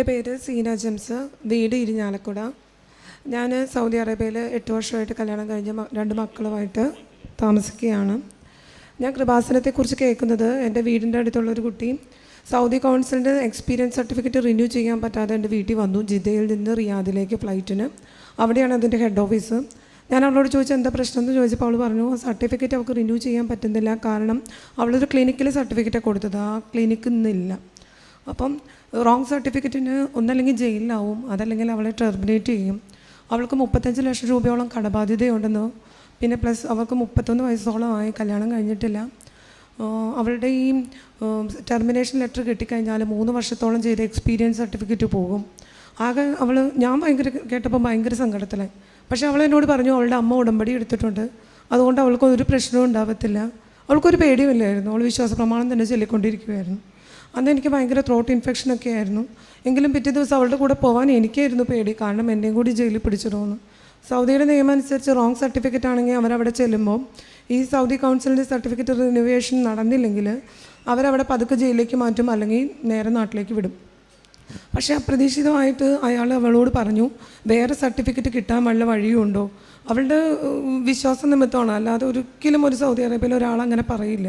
എന്റെ പേര് സീന ജെംസ് വീട് ഇരിഞ്ഞാലക്കുട. ഞാൻ സൗദി അറേബ്യയിൽ എട്ട് വർഷമായിട്ട് കല്യാണം കഴിഞ്ഞ രണ്ട് മക്കളുമായിട്ട് താമസിക്കുകയാണ്. ഞാൻ കൃപാസനത്തെക്കുറിച്ച് കേൾക്കുന്നത് എന്റെ വീടിന്റെ അടുത്തുള്ള ഒരു കുട്ടി. സൗദി കൗൺസിലിന്റെ എക്സ്പീരിയൻസ് സർട്ടിഫിക്കറ്റ് റിന്യൂ ചെയ്യാൻ പറ്റാതെ എന്റെ വീട്ടിൽ വന്നു ജിദ്ദയിൽ നിന്ന് റിയാദിലേക്ക് ഫ്ലൈറ്റിന്. അവിടെയാണ് അതിന്റെ ഹെഡ് ഓഫീസ്. ഞാൻ അവളോട് ചോദിച്ചു എന്താ പ്രശ്നം? എന്ന് ചോദിച്ചപ്പോൾ അവൾ പറഞ്ഞു സർട്ടിഫിക്കറ്റ് അവൾക്ക് റിന്യൂ ചെയ്യാൻ പറ്റുന്നില്ല. കാരണം അവളൊരു ക്ലിനിക്കിൽ സർട്ടിഫിക്കറ്റ് കൊടുത്തത്. ആ ക്ലിനിക്കിൽ നിന്നില്ല. അപ്പം റോങ് സർട്ടിഫിക്കറ്റിന് ഒന്നല്ലെങ്കിൽ ജയിലിലാവും അതല്ലെങ്കിൽ അവളെ ടെർമിനേറ്റ് ചെയ്യും. അവൾക്ക് മുപ്പത്തഞ്ച് ലക്ഷം രൂപയോളം കടബാധ്യതയുണ്ടെന്ന് പിന്നെ പ്ലസ് അവൾക്ക് മുപ്പത്തൊന്ന് വയസ്സോളമായി കല്യാണം കഴിഞ്ഞിട്ടില്ല. അവളുടെ ഈ ടെർമിനേഷൻ ലെറ്റർ കിട്ടിക്കഴിഞ്ഞാൽ മൂന്ന് വർഷത്തോളം ചെയ്ത എക്സ്പീരിയൻസ് സർട്ടിഫിക്കറ്റ് പോകും. ആകെ അവൾ ഞാൻ ഭയങ്കര കേട്ടപ്പോൾ ഭയങ്കര സങ്കടത്തിലായി. പക്ഷേ അവൾ എന്നോട് പറഞ്ഞു അവളുടെ അമ്മ ഉടമ്പടി എടുത്തിട്ടുണ്ട്. അതുകൊണ്ട് അവൾക്ക് ഒരു പ്രശ്നവും ഉണ്ടാവത്തില്ല. അവൾക്കൊരു പേടിയുമില്ലായിരുന്നു. അവൾ വിശ്വാസ പ്രമാണം തന്നെ ചൊല്ലിക്കൊണ്ടിരിക്കുകയായിരുന്നു അന്ന് എനിക്ക് ഭയങ്കര ത്രോട്ട് ഇൻഫെക്ഷനൊക്കെ ആയിരുന്നു. എങ്കിലും പിറ്റേ ദിവസം അവളുടെ കൂടെ പോകാൻ എനിക്കായിരുന്നു പേടി. കാരണം എന്നെയും കൂടി ജയിലിൽ പിടിച്ചിടുമെന്ന്. സൗദിയുടെ നിയമം അനുസരിച്ച് റോങ് സർട്ടിഫിക്കറ്റ് ആണെങ്കിൽ അവരവിടെ ചെല്ലുമ്പോൾ ഈ സൗദി കൗൺസിലിന്റെ സർട്ടിഫിക്കറ്റ് റിനുവേഷൻ നടന്നില്ലെങ്കിൽ അവരവിടെ പതുക്കെ ജയിലിലേക്ക് മാറ്റും അല്ലെങ്കിൽ നേരെ നാട്ടിലേക്ക് വിടും. പക്ഷേ അപ്രതീക്ഷിതമായിട്ട് അയാൾ അവളോട് പറഞ്ഞു വേറെ സർട്ടിഫിക്കറ്റ് കിട്ടാൻ വല്ല വഴിയുണ്ടോ അവളുടെ വിശ്വാസ നിമിത്തമാണ്. അല്ലാതെ ഒരിക്കലും ഒരു സൗദി അറേബ്യയിൽ ഒരാൾ അങ്ങനെ പറയില്ല.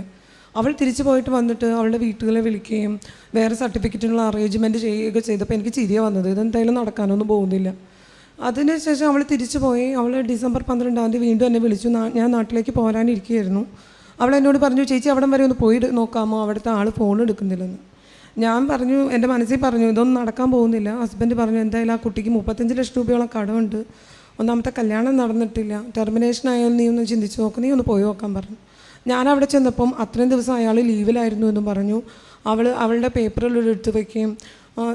അവൾ തിരിച്ചു പോയിട്ട് വന്നിട്ട് അവളുടെ വീട്ടുകളെ വിളിക്കുകയും വേറെ സർട്ടിഫിക്കറ്റിനുള്ള അറേഞ്ച്മെന്റ് ചെയ്യുകയൊക്കെ ചെയ്തപ്പോൾ എനിക്ക് ചിരിയ വന്നത്. ഇതെന്തായാലും നടക്കാനൊന്നും പോകുന്നില്ല. അതിനുശേഷം അവൾ തിരിച്ചു പോയി. അവൾ ഡിസംബർ പന്ത്രണ്ടാം തീയതി വീണ്ടും എന്നെ വിളിച്ചു. ഞാൻ നാട്ടിലേക്ക് പോരാനിരിക്കുകയായിരുന്നു. അവൾ എന്നോട് പറഞ്ഞു ചേച്ചി അവിടം വരെ ഒന്ന് പോയി നോക്കാമോ? അവിടുത്തെ ആൾ ഫോൺ എടുക്കുന്നില്ലെന്ന്. ഞാൻ പറഞ്ഞു എന്റെ മനസ്സിൽ പറഞ്ഞു ഇതൊന്നും നടക്കാൻ പോകുന്നില്ല. ഹസ്ബൻഡ് പറഞ്ഞു എന്തായാലും ആ കുട്ടിക്ക് മുപ്പത്തഞ്ച് ലക്ഷം രൂപയോളം കടമുണ്ട്. ഒന്നാമത്തെ കല്യാണം നടന്നിട്ടില്ല. ടെർമിനേഷൻ ആയാലും നീ ഒന്ന് ചിന്തിച്ച് നോക്ക്. നീ ഒന്ന് പോയി നോക്കാൻ പറഞ്ഞു. ഞാൻ അവിടെ ചെന്നപ്പം അത്രയും ദിവസം അയാൾ ലീവിലായിരുന്നു എന്ന് പറഞ്ഞു. അവൾ അവളുടെ പേപ്പറിൽ എടുത്ത് വയ്ക്കുകയും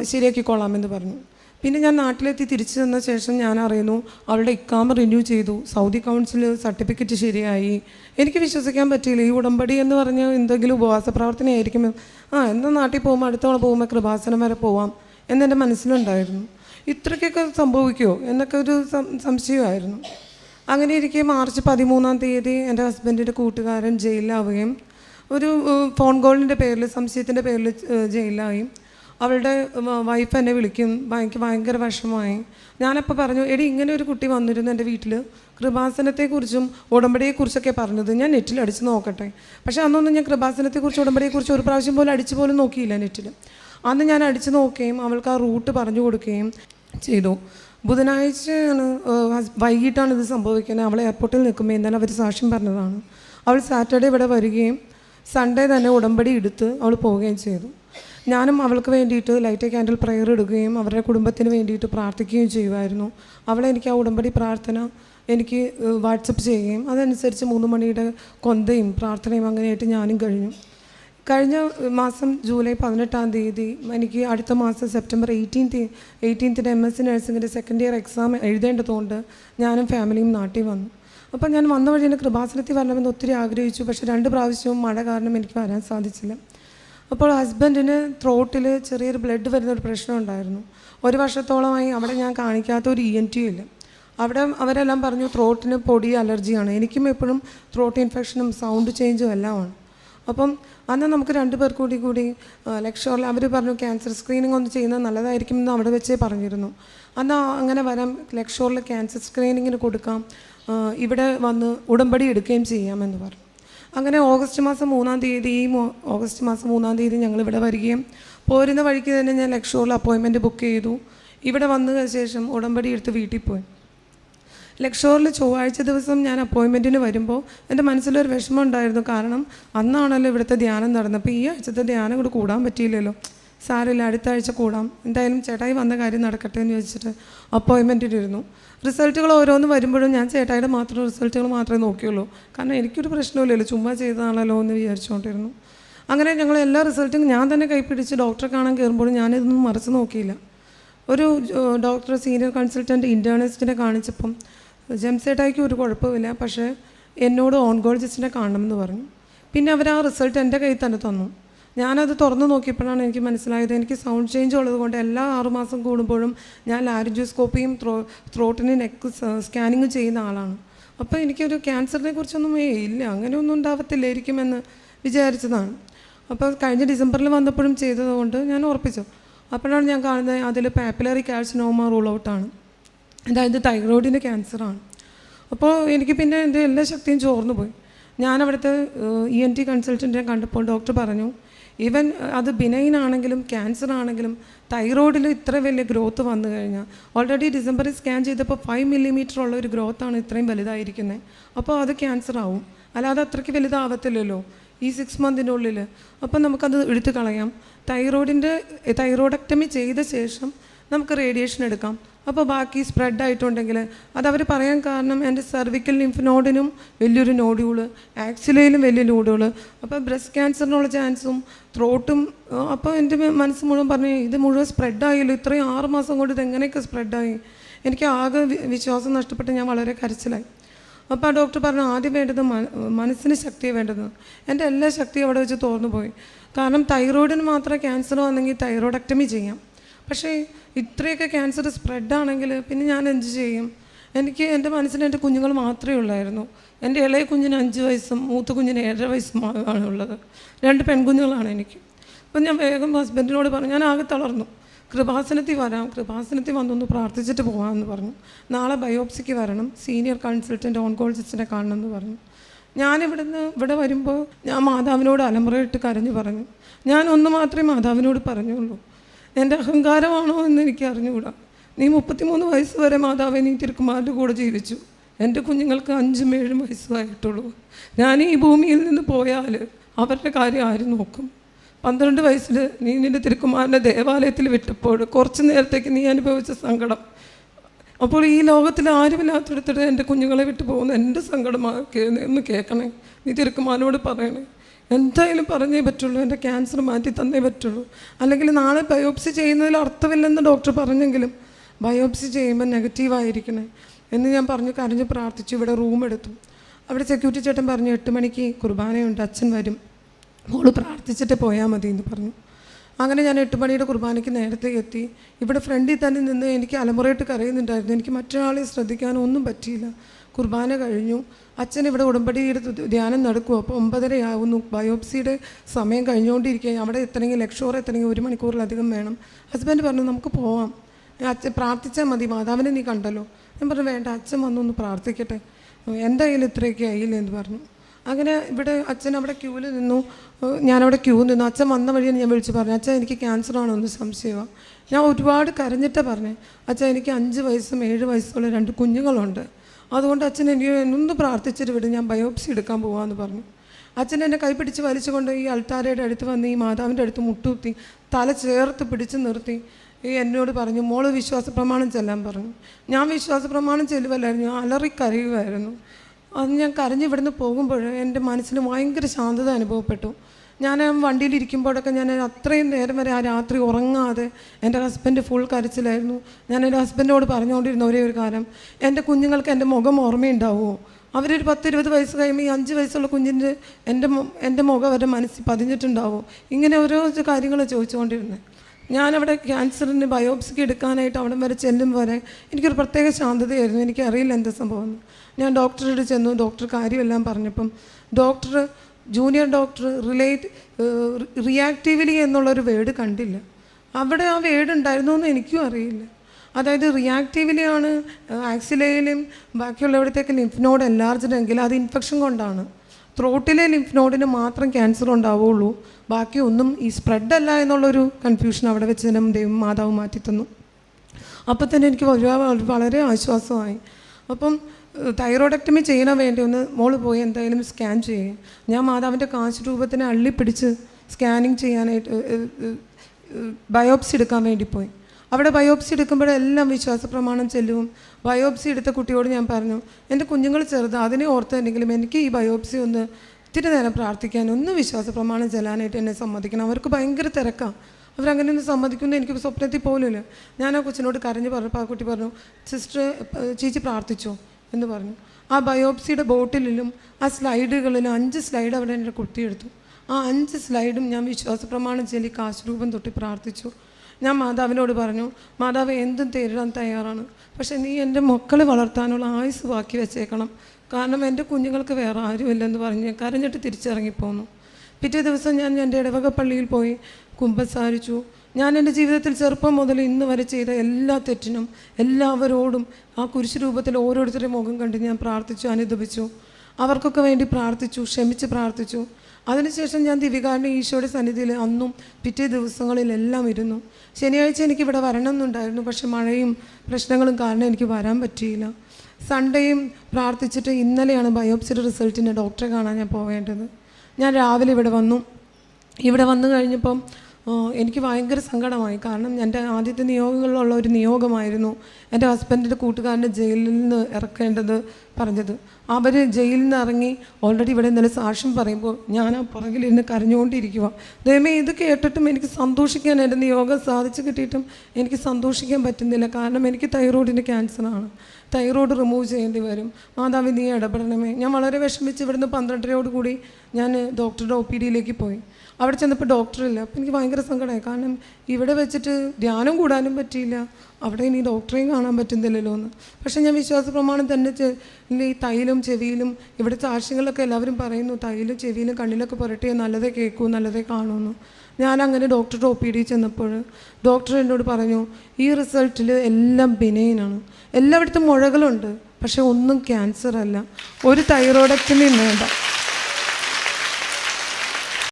ശരിയാക്കിക്കൊള്ളാമെന്ന് പറഞ്ഞു. പിന്നെ ഞാൻ നാട്ടിലെത്തി തിരിച്ചു ചെന്ന ശേഷം ഞാൻ അറിയുന്നു അവളുടെ ഇക്കാമ റിന്യൂ ചെയ്തു. സൗദി കൗൺസിൽ സർട്ടിഫിക്കറ്റ് ശരിയായി. എനിക്ക് വിശ്വസിക്കാൻ പറ്റിയില്ല. ഈ ഉടമ്പടി എന്ന് പറഞ്ഞ് എന്തെങ്കിലും ഉപവാസ പ്രവർത്തനമായിരിക്കും ആ എന്നാൽ നാട്ടിൽ പോകുമ്പോൾ അടുത്തവളെ പോകുമ്പോൾ കൃപാസനം വരെ പോവാം എന്നെന്റെ മനസ്സിലുണ്ടായിരുന്നു. ഇത്രയ്ക്കൊക്കെ സംഭവിക്കുമോ എന്നൊക്കെ ഒരു സംശയമായിരുന്നു. അങ്ങനെ ഇരിക്കെ മാർച്ച് പതിമൂന്നാം തീയതി എന്റെ ഹസ്ബൻഡിന്റെ കൂട്ടുകാരൻ ജയിലിലാവുകയും ഒരു ഫോൺ കോളിന്റെ പേരിൽ സംശയത്തിന്റെ പേരിൽ ജയിലിലായി. അവളുടെ വൈഫ് എന്നെ വിളിക്കും. എനിക്ക് ഭയങ്കര വിഷമമായി. ഞാനപ്പോൾ പറഞ്ഞു എടി ഇങ്ങനെ ഒരു കുട്ടി വന്നിരുന്നു എന്റെ വീട്ടിൽ കൃപാസനത്തെക്കുറിച്ചും ഉടമ്പടിയെക്കുറിച്ചൊക്കെ പറഞ്ഞത് ഞാൻ നെറ്റിൽ അടിച്ച് നോക്കട്ടെ. പക്ഷേ അന്നൊന്നും ഞാൻ കൃപാസനത്തെക്കുറിച്ച് ഉടമ്പടിയെക്കുറിച്ച് ഒരു പ്രാവശ്യം പോലും അടിച്ച് പോലും നോക്കിയില്ല നെറ്റിൽ അന്ന് ഞാൻ അടിച്ച് നോക്കുകയും അവൾക്ക് ആ റൂട്ട് പറഞ്ഞു കൊടുക്കുകയും ചെയ്തു. ബുധനാഴ്ചയാണ് വൈകിട്ടാണ് ഇത് സംഭവിക്കുന്നത്. അവൾ എയർപോർട്ടിൽ നിൽക്കുമ്പോൾ എന്തായാലും അവർ സാക്ഷ്യം പറഞ്ഞതാണ്. അവൾ സാറ്റർഡേ ഇവിടെ വരികയും സൺഡേ തന്നെ ഉടമ്പടി എടുത്ത് അവൾ പോവുകയും ചെയ്തു. ഞാനും അവൾക്ക് വേണ്ടിയിട്ട് ലൈറ്റ് ക്യാൻഡിൽ പ്രെയർ ഇടുകയും അവരുടെ കുടുംബത്തിന് വേണ്ടിയിട്ട് പ്രാർത്ഥിക്കുകയും ചെയ്യുമായിരുന്നു. അവളെനിക്ക് ആ ഉടമ്പടി പ്രാർത്ഥന എനിക്ക് വാട്സപ്പ് ചെയ്യുകയും അതനുസരിച്ച് മൂന്ന് മണിയുടെ കൊന്തയും പ്രാർത്ഥനയും അങ്ങനെയായിട്ട് ഞാനും കഴിഞ്ഞു. കഴിഞ്ഞ മാസം ജൂലൈ പതിനെട്ടാം തീയതി എനിക്ക് അടുത്ത മാസം സെപ്റ്റംബർ എയ്റ്റീൻത്ത് എയ്റ്റീൻത്തിന് എം എസ് സി നഴ്സിംഗിന്റെ സെക്കൻഡ് ഇയർ എക്സാം എഴുതേണ്ടതുകൊണ്ട് ഞാനും ഫാമിലിയും നാട്ടിൽ വന്നു. അപ്പം ഞാൻ വന്ന വഴി എന്റെ കൃപാസനത്തിൽ വരണമെന്ന് ഒത്തിരി ആഗ്രഹിച്ചു. പക്ഷേ രണ്ട് പ്രാവശ്യവും മഴ കാരണം എനിക്ക് വരാൻ സാധിച്ചില്ല. അപ്പോൾ ഹസ്ബൻഡിന് ത്രോട്ടിൽ ചെറിയൊരു ബ്ലഡ് വരുന്ന ഒരു പ്രശ്നം ഉണ്ടായിരുന്നു. ഒരു വർഷത്തോളമായി അവിടെ ഞാൻ കാണിക്കാത്ത ഒരു ഇ എൻ ടി ഇല്ല. അവിടെ അവരെല്ലാം പറഞ്ഞു ത്രോട്ടിന് പൊടി അലർജിയാണ് എനിക്കും എപ്പോഴും ത്രോട്ട് ഇൻഫെക്ഷനും സൗണ്ട് ചേഞ്ചും എല്ലാമാണ്. അപ്പം അന്ന് നമുക്ക് രണ്ട് പേർ കൂടി കൂടി ലക്ഷോറിൽ അവർ പറഞ്ഞു ക്യാൻസർ സ്ക്രീനിങ് ഒന്ന് ചെയ്യുന്നത് നല്ലതായിരിക്കും എന്ന് അവിടെ വെച്ചേ പറഞ്ഞിരുന്നു. അന്ന് അങ്ങനെ വരാം ലക്ഷോറിൽ ക്യാൻസർ സ്ക്രീനിങ്ങിന് കൊടുക്കാം ഇവിടെ വന്ന് ഉടമ്പടി എടുക്കുകയും ചെയ്യാമെന്ന് പറഞ്ഞു. അങ്ങനെ ഓഗസ്റ്റ് മാസം മൂന്നാം തീയതി ഈ ഓഗസ്റ്റ് മാസം മൂന്നാം തീയതി ഞങ്ങൾ ഇവിടെ വരികയും പോരുന്ന വഴിക്ക് തന്നെ ഞാൻ ലക്ഷോറിൽ അപ്പോയിൻമെന്റ് ബുക്ക് ചെയ്തു. ഇവിടെ വന്ന ശേഷം ഉടമ്പടി എടുത്ത് വീട്ടിൽ പോയി. ലക്ഷോറിൽ ചൊവ്വാഴ്ച ദിവസം ഞാൻ അപ്പോയിൻമെന്റിന് വരുമ്പോൾ എന്റെ മനസ്സിലൊരു വിഷമം ഉണ്ടായിരുന്നു കാരണം അന്നാണല്ലോ ഇവിടുത്തെ ധ്യാനം നടന്നത് അപ്പോൾ ഈ ആഴ്ചത്തെ ധ്യാനം കൂടെ കൂടാൻ പറ്റിയില്ലല്ലോ. സാരമില്ല അടുത്ത ആഴ്ച കൂടാം. എന്തായാലും ചേട്ടായി വന്ന കാര്യം നടക്കട്ടെ എന്ന് ചോദിച്ചിട്ട് അപ്പോയിൻമെന്റിനിരുന്നു റിസൾട്ടുകൾ ഓരോന്ന് വരുമ്പോഴും ഞാൻ ചേട്ടായിയുടെ മാത്രം റിസൾട്ടുകൾ മാത്രമേ നോക്കിയുള്ളൂ. കാരണം എനിക്കൊരു പ്രശ്നമില്ലല്ലോ ചുമ്മാ ചെയ്തതാണല്ലോ എന്ന് വിചാരിച്ചുകൊണ്ടിരുന്നു അങ്ങനെ ഞങ്ങൾ എല്ലാ റിസൾട്ടും ഞാൻ തന്നെ കൈപ്പിടിച്ച് ഡോക്ടറെ കാണാൻ കയറുമ്പോഴും ഞാനിതൊന്നും മറച്ചു നോക്കിയില്ല. ഒരു ഡോക്ടർ സീനിയർ കൺസൾട്ടന്റ് ഇന്റേർണിസ്റ്റിനെ കാണിച്ചപ്പം ജെംസേട്ടായിക്ക് ഒരു കുഴപ്പമില്ല. പക്ഷേ എന്നോട് ഓൺകോളജിസ്റ്റിനെ കാണണമെന്ന് പറഞ്ഞു. പിന്നെ അവർ ആ റിസൾട്ട് എന്റെ കയ്യിൽ തന്നെ തന്നു. ഞാനത് തുറന്നു നോക്കിയപ്പോഴാണ് എനിക്ക് മനസ്സിലായത്. എനിക്ക് സൗണ്ട് ചേഞ്ച് ഉള്ളത് കൊണ്ട് എല്ലാ ആറുമാസം കൂടുമ്പോഴും ഞാൻ ലാരിജോസ്കോപ്പിയും ത്രോ ത്രോട്ടിന് നെക്ക് സ്കാനിങ് ചെയ്യുന്ന ആളാണ്. അപ്പോൾ എനിക്കൊരു ക്യാൻസറിനെ കുറിച്ചൊന്നും ഇല്ല. അങ്ങനെയൊന്നും ഉണ്ടാവത്തില്ലായിരിക്കുമെന്ന് വിചാരിച്ചതാണ്. അപ്പോൾ കഴിഞ്ഞ ഡിസംബറിൽ വന്നപ്പോഴും ചെയ്തതുകൊണ്ട് ഞാൻ ഉറപ്പിച്ചു. അപ്പോഴാണ് ഞാൻ കാണുന്നത് അതിൽ പാപ്പുലറി കാൽസിനോമ റൂൾ ഔട്ടാണ്. അതായത് തൈറോയിഡിന്റെ ക്യാൻസറാണ്. അപ്പോൾ എനിക്ക് പിന്നെ എന്റെ എല്ലാ ശക്തിയും ചോർന്നു പോയി ഞാൻ അവിടുത്തെ ഇ എൻ ടി കൺസൾട്ടന്റിനെ കണ്ടപ്പോൾ ഡോക്ടർ പറഞ്ഞു ഈവൻ അത് ബിനൈൻ ആണെങ്കിലും ക്യാൻസർ ആണെങ്കിലും തൈറോയിഡിൽ ഇത്ര വലിയ ഗ്രോത്ത് വന്നു കഴിഞ്ഞാൽ ഓൾറെഡി ഡിസംബറിൽ സ്കാൻ ചെയ്തപ്പോൾ ഫൈവ് മില്ലിമീറ്റർ ഉള്ള ഒരു ഗ്രോത്താണ് ഇത്രയും വലുതായിരിക്കുന്നത് അപ്പോൾ അത് ക്യാൻസർ ആവും അല്ലാതെ അത്രയ്ക്ക് വലുതാവത്തില്ലല്ലോ ഈ സിക്സ് മന്തിനുള്ളിൽ അപ്പം നമുക്കത് എടുത്തു കളയാം. തൈറോയിഡിന്റെ തൈറോയിഡക്ടമി ചെയ്ത ശേഷം നമുക്ക് റേഡിയേഷൻ എടുക്കാം. അപ്പോൾ ബാക്കി സ്പ്രെഡ് ആയിട്ടുണ്ടെങ്കിൽ അത് അവർ പറയാൻ കാരണം എന്റെ സെർവിക്കൽ ലിംഫ് നോഡിനും വലിയൊരു നോഡ്യൂൾ ആക്സിലയിലും വലിയ നോഡ്യൂൾ അപ്പോൾ ബ്രസ്റ്റ് ക്യാൻസറിനുള്ള ചാൻസും ത്രോട്ടും അപ്പോൾ എന്റെ മനസ്സ് മുഴുവൻ പറഞ്ഞു ഇത് മുഴുവൻ സ്പ്രെഡായല്ലോ ഇത്രയും ആറ് മാസം കൊണ്ട് ഇത് എങ്ങനെയൊക്കെ സ്പ്രെഡായി എനിക്ക് ആകെ വിശ്വാസം നഷ്ടപ്പെട്ട് ഞാൻ വളരെ കരച്ചിലായി. അപ്പോൾ ആ ഡോക്ടർ പറഞ്ഞു ആദ്യം വേണ്ടത് മനസ്സിന് ശക്തിയെ വേണ്ടത്. എന്റെ എല്ലാ ശക്തിയും അവിടെ വെച്ച് തോർന്നു പോയി കാരണം തൈറോയിഡിന് മാത്രമേ ക്യാൻസർ വന്നെങ്കിൽ തൈറോയിഡക്ടമി ചെയ്യാം. പക്ഷേ ഇത്രയൊക്കെ ക്യാൻസർ സ്പ്രെഡാണെങ്കിൽ പിന്നെ ഞാൻ എന്ത് ചെയ്യും? എനിക്ക് എന്റെ മനസ്സിൽ എന്റെ കുഞ്ഞുങ്ങൾ മാത്രമേ ഉള്ളായിരുന്നു. എന്റെ ഇളയ കുഞ്ഞിന് അഞ്ച് വയസ്സും മൂത്ത കുഞ്ഞിന് ഏഴര വയസ്സും ആണ് ഉള്ളത്. രണ്ട് പെൺകുഞ്ഞുങ്ങളാണ് എനിക്ക്. അപ്പം ഞാൻ വേഗം ഹസ്ബൻഡിനോട് പറഞ്ഞു ഞാൻ ആകെ തളർന്നു. കൃപാസനത്തിൽ വരാം. കൃപാസനത്തിൽ വന്നൊന്ന് പ്രാർത്ഥിച്ചിട്ട് പോകാമെന്ന് പറഞ്ഞു. നാളെ ബയോപ്സിക്ക് വരണം. സീനിയർ കൺസൾട്ടന്റ് ഓൺകോളജിസ്റ്റിനെ കാണണമെന്ന് പറഞ്ഞു. ഞാനിവിടുന്ന് ഇവിടെ വരുമ്പോൾ ഞാൻ മാതാവിനോട് അലമുറയിട്ട് കരഞ്ഞു പറഞ്ഞു. ഞാൻ ഒന്ന് മാത്രമേ മാതാവിനോട് പറഞ്ഞുള്ളൂ. എന്റെ അഹങ്കാരമാണോ എന്ന് എനിക്ക് അറിഞ്ഞുകൂടാ. നീ മുപ്പത്തിമൂന്ന് വയസ്സ് വരെ മാതാവെ നീ തിരുക്കുമാരുടെ കൂടെ ജീവിച്ചു. എന്റെ കുഞ്ഞുങ്ങൾക്ക് അഞ്ചും ഏഴും വയസ്സായിട്ടുള്ളൂ. ഞാൻ ഈ ഭൂമിയിൽ നിന്ന് പോയാൽ അവരുടെ കാര്യം ആര് നോക്കും? പന്ത്രണ്ട് വയസ്സിൽ നീ നിന്റെ തിരുക്കുമാരനെ ദേവാലയത്തിൽ വിട്ടപ്പോൾ കുറച്ച് നേരത്തേക്ക് നീ അനുഭവിച്ച സങ്കടം. അപ്പോൾ ഈ ലോകത്തിൽ ആരുമില്ലാത്തടത്തിട്ട് എന്റെ കുഞ്ഞുങ്ങളെ വിട്ടു പോകുന്ന എന്റെ സങ്കടമാക്കി ഒന്ന് കേൾക്കണേ. നീ തിരുക്കുമാരനോട് പറയണേ. എന്തായാലും പറഞ്ഞേ പറ്റുള്ളൂ എന്റെ ക്യാൻസർ മാറ്റി തന്നേ പറ്റുള്ളൂ. അല്ലെങ്കിൽ നാളെ ബയോപ്സി ചെയ്യുന്നതിൽ അർത്ഥമില്ലെന്ന് ഡോക്ടർ പറഞ്ഞെങ്കിലും ബയോപ്സി ചെയ്യുമ്പോൾ നെഗറ്റീവായിരിക്കണേ എന്ന് ഞാൻ പറഞ്ഞു കരഞ്ഞ് പ്രാർത്ഥിച്ചു ഇവിടെ റൂം എടുത്തു. അവിടെ സെക്യൂരിറ്റി ചേട്ടൻ പറഞ്ഞു എട്ട് മണിക്ക് കുർബാനയുണ്ട് അച്ഛൻ വരും. മോൾ പ്രാർത്ഥിച്ചിട്ട് പോയാൽ മതി എന്ന് പറഞ്ഞു. അങ്ങനെ ഞാൻ എട്ട് മണിയുടെ കുർബാനയ്ക്ക് നേരത്തെ എത്തി. ഇവിടെ ഫ്രണ്ടിൽ തന്നെ നിന്ന് എനിക്ക് അലമുറയിട്ട് കരയുന്നുണ്ടായിരുന്നു. എനിക്ക് മറ്റൊരാളെ ശ്രദ്ധിക്കാനൊന്നും പറ്റിയില്ല. കുർബാന കഴിഞ്ഞു. അച്ഛൻ ഇവിടെ ഉടമ്പടിയുടെ ധ്യാനം നടക്കും അപ്പോൾ ഒമ്പതരയാവുന്നു. ബയോപ്സിയുടെ സമയം കഴിഞ്ഞുകൊണ്ടിരിക്കുക അവിടെ എത്തണമെങ്കിൽ ലക്ഷോർ എത്തണമെങ്കിൽ ഒരു മണിക്കൂറിലധികം വേണം. ഹസ്ബൻഡ് പറഞ്ഞു നമുക്ക് പോവാം. അച്ഛൻ പ്രാർത്ഥിച്ചാൽ മതി. മാതാവിനെ നീ കണ്ടല്ലോ. ഞാൻ പറഞ്ഞു വേണ്ട. അച്ഛൻ വന്നൊന്ന് പ്രാർത്ഥിക്കട്ടെ. എന്റെ കയ്യിൽ ഇത്രയൊക്കെ ആയില്ല? എന്ന് പറഞ്ഞു. അങ്ങനെ ഇവിടെ അച്ഛൻ അവിടെ ക്യൂവിൽ നിന്നു. ഞാനവിടെ ക്യൂ നിന്നു. അച്ഛൻ വന്ന വഴിയാണ് ഞാൻ വിളിച്ച് പറഞ്ഞു അച്ഛൻ എനിക്ക് ക്യാൻസർ ആണോ? എന്ന് സംശയമാണ് ഞാൻ ഒരുപാട് കരഞ്ഞിട്ടാണ് പറഞ്ഞു. അച്ഛൻ എനിക്ക് അഞ്ച് വയസ്സും ഏഴ് വയസ്സുള്ള രണ്ട് കുഞ്ഞുങ്ങളുണ്ട്. അതുകൊണ്ട് അച്ഛൻ എനിക്ക് ഒന്ന് പ്രാർത്ഥിച്ചിട്ട് വിടും ഞാൻ ബയോപ്സി എടുക്കാൻ പോകാമെന്ന് പറഞ്ഞു. അച്ഛൻ എന്നെ കൈപിടിച്ച് വലിച്ചുകൊണ്ട് ഈ അൾത്താരയുടെ അടുത്ത് വന്ന് ഈ മാതാവിന്റെ അടുത്ത് മുട്ടുകുത്തി തല ചേർത്ത് പിടിച്ച് നിർത്തി. ഈ എന്നോട് പറഞ്ഞു മോൾ വിശ്വാസ പ്രമാണം ചെല്ലാൻ പറഞ്ഞു. ഞാൻ വിശ്വാസ പ്രമാണം ചെല്ലുവല്ലായിരുന്നു അലറിക്കരയുമായിരുന്നു അത് ഞാൻ കരഞ്ഞ് ഇവിടുന്ന് പോകുമ്പോൾ എന്റെ മനസ്സിന് ഭയങ്കര ശാന്തത അനുഭവപ്പെട്ടു. ഞാൻ വണ്ടിയിലിരിക്കുമ്പോഴൊക്കെ ഞാൻ അത്രയും നേരം വരെ ആ രാത്രി ഉറങ്ങാതെ എന്റെ ഹസ്ബൻഡ് ഫുൾ കരച്ചിലായിരുന്നു. ഞാൻ എന്റെ ഹസ്ബൻഡിനോട് പറഞ്ഞുകൊണ്ടിരുന്ന ഒരേ ഒരു കാര്യം. എന്റെ കുഞ്ഞുങ്ങൾക്ക് എന്റെ മുഖം ഓർമ്മയുണ്ടാവുമോ? അവരൊരു പത്ത് ഇരുപത് വയസ്സ് കഴിയുമ്പോൾ ഈ അഞ്ച് വയസ്സുള്ള കുഞ്ഞിന്റെ എന്റെ എന്റെ മുഖം അവരുടെ മനസ്സിൽ പതിഞ്ഞിട്ടുണ്ടാവുമോ? ഇങ്ങനെ ഓരോ കാര്യങ്ങൾ ചോദിച്ചുകൊണ്ടിരുന്നത് ഞാനവിടെ ക്യാൻസറിന് ബയോപ്സിക്ക് എടുക്കാനായിട്ട് അവിടെ വരെ ചെല്ലും വരെ എനിക്കൊരു പ്രത്യേക ശാന്തതയായിരുന്നു. എനിക്കറിയില്ല എന്താ സംഭവം ഞാൻ ഡോക്ടറോട് ചെന്നു. ഡോക്ടർ കാര്യമെല്ലാം പറഞ്ഞപ്പം doctor junior doctor relate reactively എന്നുള്ളൊരു വേർഡ് കണ്ടില്ല. അവിടെ ആ വേർഡ് ഉണ്ടായിരുന്നു എന്ന് എനിക്കും അറിയില്ല. അതായത് റിയാക്റ്റീവ്ലി ആണ് ആക്സിലയിലും ബാക്കിയുള്ളവിടത്തേക്ക് ലിംഫ് നോഡ് എൻലാർജ്ഡ് എങ്കിൽ അത് ഇൻഫെക്ഷൻ കൊണ്ടാണ്. ത്രോട്ടിലെ ലിംഫ് നോഡിന് മാത്രം ക്യാൻസർ ഉണ്ടാവുള്ളൂ. ബാക്കി ഒന്നും ഈ സ്പ്രെഡ് അല്ല എന്നുള്ളൊരു കൺഫ്യൂഷൻ അവിടെ വെച്ച് തന്നെ ദൈവം മാതാവ് മാറ്റി തന്നു അപ്പോൾ തന്നെ എനിക്ക് വളരെ വളരെ ആശ്വാസമായി. അപ്പം തൈറോയിഡക്ടമി ചെയ്യണ വേണ്ടി ഒന്ന് മോൾ പോയി എന്തായാലും സ്കാൻ ചെയ്യും. ഞാൻ മാതാവിന്റെ കാശ് രൂപത്തിനെ അള്ളിപ്പിടിച്ച് സ്കാനിങ് ചെയ്യാനായിട്ട് ബയോപ്സി എടുക്കാൻ വേണ്ടി പോയി. അവിടെ ബയോപ്സി എടുക്കുമ്പോഴെല്ലാം വിശ്വാസ പ്രമാണം ചെല്ലും. ബയോപ്സി എടുത്ത കുട്ടിയോട് ഞാൻ പറഞ്ഞു എന്റെ കുഞ്ഞുങ്ങൾ ചെറുത് അതിനെ ഓർത്തുണ്ടെങ്കിലും എനിക്ക് ഈ ബയോപ്സി ഒന്ന് ഇത്തിരി നേരം പ്രാർത്ഥിക്കാൻ ഒന്ന് വിശ്വാസ പ്രമാണം ചെല്ലാനായിട്ട് എന്നെ സമ്മതിക്കണം. അവർക്ക് ഭയങ്കര തിരക്കാണ് അവരങ്ങനെ ഒന്ന് സമ്മതിക്കുന്നത് എനിക്ക് സ്വപ്നത്തിൽ പോലുമില്ല. ഞാൻ ആ കൊച്ചിനോട് കരഞ്ഞ് പറഞ്ഞപ്പോൾ ആ കുട്ടി പറഞ്ഞു സിസ്റ്റർ ചേച്ചി പ്രാർത്ഥിച്ചോ? എന്ന് പറഞ്ഞു. ആ ബയോപ്സിയുടെ ബോട്ടിലും ആ സ്ലൈഡുകളിലും അഞ്ച് സ്ലൈഡ് അവിടെ എന്റെ കുട്ടിയെടുത്തു. ആ അഞ്ച് സ്ലൈഡും ഞാൻ വിശ്വാസപ്രമാണം ചൊല്ലി കാശ്രൂപം തൊട്ട് പ്രാർത്ഥിച്ചു. ഞാൻ മാതാവിനോട് പറഞ്ഞു മാതാവ് എന്തും തേരിടാൻ തയ്യാറാണ്. പക്ഷേ നീ എന്റെ മക്കളെ വളർത്താനുള്ള ആയുസ് ബാക്കി വെച്ചേക്കണം. കാരണം എന്റെ കുഞ്ഞുങ്ങൾക്ക് വേറെ ആരുമില്ലെന്ന് പറഞ്ഞ് കരഞ്ഞിട്ട് തിരിച്ചിറങ്ങിപ്പോന്നു. പിറ്റേ ദിവസം ഞാൻ എന്റെ ഇടവക പള്ളിയിൽ പോയി കുമ്പസാരിച്ചു. ഞാൻ എന്റെ ജീവിതത്തിൽ ചെറുപ്പം മുതൽ ഇന്ന് വരെ ചെയ്ത എല്ലാ തെറ്റിനും എല്ലാവരോടും ആ കുരിശ് രൂപത്തിൽ ഓരോരുത്തരുടെ മുഖം കണ്ട് ഞാൻ പ്രാർത്ഥിച്ചു അനുദപിച്ചു. അവർക്കൊക്കെ വേണ്ടി പ്രാർത്ഥിച്ചു ക്ഷമിച്ച് പ്രാർത്ഥിച്ചു. അതിനുശേഷം ഞാൻ ദിവികാരന്റെ ഈശോയുടെ സന്നിധിയിൽ അന്നും പിറ്റേ ദിവസങ്ങളിലെല്ലാം ഇരുന്നു. ശനിയാഴ്ച എനിക്ക് ഇവിടെ വരണം എന്നുണ്ടായിരുന്നു പക്ഷെ മഴയും പ്രശ്നങ്ങളും കാരണം എനിക്ക് വരാൻ പറ്റിയില്ല. സൺഡേയും പ്രാർത്ഥിച്ചിട്ട് ഇന്നലെയാണ് ബയോപ്സിയുടെ റിസൾട്ടിന്റെ ഡോക്ടറെ കാണാൻ ഞാൻ പോവേണ്ടത്. ഞാൻ രാവിലെ ഇവിടെ വന്നു. ഇവിടെ വന്നു കഴിഞ്ഞപ്പം എനിക്ക് ഭയങ്കര സങ്കടമായി. കാരണം എന്റെ ആദ്യത്തെ നിയോഗങ്ങളിലുള്ള ഒരു നിയോഗമായിരുന്നു എന്റെ ഹസ്ബൻഡിന്റെ കൂട്ടുകാരന്റെ ജയിലിൽ നിന്ന് ഇറക്കേണ്ടത് പറഞ്ഞത്. അവർ ജയിലിൽ നിന്ന് ഇറങ്ങി ഓൾറെഡി ഇവിടെ ഇന്നലെ സാക്ഷ്യം പറയുമ്പോൾ ഞാൻ ആ പുറകിലിരുന്ന് കരഞ്ഞുകൊണ്ടിരിക്കുക ദൈവമേ ഇത് കേട്ടിട്ടും എനിക്ക് സന്തോഷിക്കാൻ എന്റെ നിയോഗം സാധിച്ചു കിട്ടിയിട്ടും എനിക്ക് സന്തോഷിക്കാൻ പറ്റുന്നില്ല. കാരണം എനിക്ക് തൈറോയിഡിന്റെ ക്യാൻസറാണ് തൈറോയ്ഡ് റിമൂവ് ചെയ്യേണ്ടി വരും. മാതാവ് നീ ഇടപെടണമേ. ഞാൻ വളരെ വിഷമിച്ച് ഇവിടുന്ന് പന്ത്രണ്ടരയോട് കൂടി ഞാൻ ഡോക്ടറുടെ ഒ പി ഡിയിലേക്ക് പോയി. അവിടെ ചെന്നപ്പോൾ ഡോക്ടറില്ല അപ്പം എനിക്ക് ഭയങ്കര സങ്കടമായി. കാരണം ഇവിടെ വെച്ചിട്ട് ധ്യാനം കൂടാനും പറ്റിയില്ല. അവിടെ ഇനി ഡോക്ടറെയും കാണാൻ പറ്റുന്നില്ലല്ലോ എന്ന്. പക്ഷേ ഞാൻ വിശ്വാസ പ്രമാണം തന്നെ ഈ തൈലും ചെവിയിലും ഇവിടെ സാക്ഷ്യങ്ങളിലൊക്കെ എല്ലാവരും പറയുന്നു തൈലും ചെവിയിലും കണ്ണിലൊക്കെ പുരട്ടിയ നല്ലതേ കേൾക്കൂ നല്ലതേ കാണുമെന്ന് ഞാൻ അങ്ങനെ ഡോക്ടറുടെ ഒ പി ഡി ചെന്നപ്പോൾ ഡോക്ടർ എന്നോട് പറഞ്ഞു ഈ റിസൾട്ടിൽ എല്ലാം ബിനൈനാണ്. എല്ലായിടത്തും മുഴകളുണ്ട്. പക്ഷെ ഒന്നും ക്യാൻസർ അല്ല. ഒരു തൈറോയിഡക്റ്റിനും വേണ്ട.